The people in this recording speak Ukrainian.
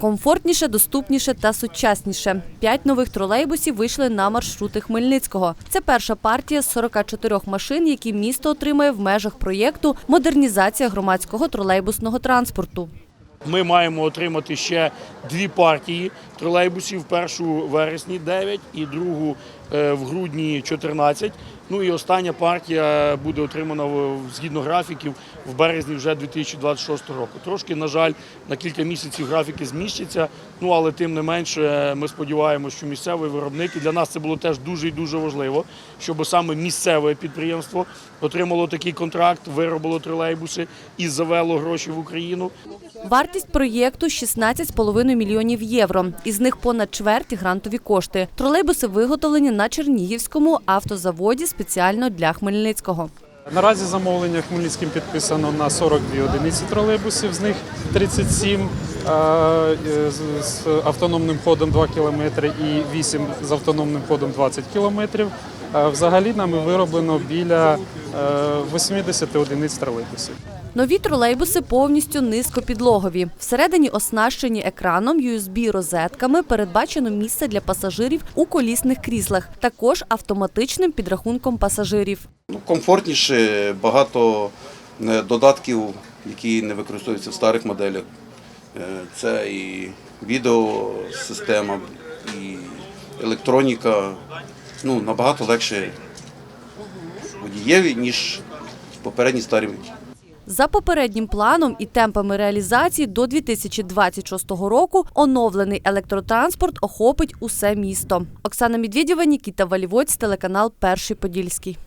Комфортніше, доступніше та сучасніше. П'ять нових тролейбусів вийшли на маршрути Хмельницького. Це перша партія з 44 машин, які місто отримає в межах проєкту Модернізація громадського тролейбусного транспорту. Ми маємо отримати ще дві партії тролейбусів. Першу вересні 9 і другу в грудні 14. Ну і остання партія буде отримана згідно графіків в березні вже 2026 року. Трошки, на жаль, на кілька місяців графіки зміщаться. Ну але тим не менше, ми сподіваємося, що місцевий виробник для нас це було теж дуже і дуже важливо, щоб саме місцеве підприємство отримало такий контракт, виробило тролейбуси і завело гроші в Україну. Вартість проєкту 16,5 мільйонів євро. Із них понад чверть грантові кошти. Тролейбуси виготовлені на Чернігівському автозаводі спеціально для Хмельницького. Наразі замовлення Хмельницьким підписано на 42 одиниці тролейбусів, з них 37 е, е, з- автономним ходом 2 км і 8 з автономним ходом 20 км. Взагалі нами вироблено біля е, 80 одиниць тролейбусів. Нові тролейбуси повністю низькопідлогові. Всередині оснащені екраном, USB-розетками, передбачено місце для пасажирів у колісних кріслах, також автоматичним підрахунком пасажирів. Ну, комфортніше, багато е, додатків, які не використовуються в старих моделях. Е, Це і відеосистема, і електроніка. Ну, набагато легше водієві, ніж попередні старі. За попереднім планом і темпами реалізації до 2026 року оновлений електротранспорт охопить усе місто. Оксана Медведєва, Нікіта Валівоць, телеканал Перший Подільський.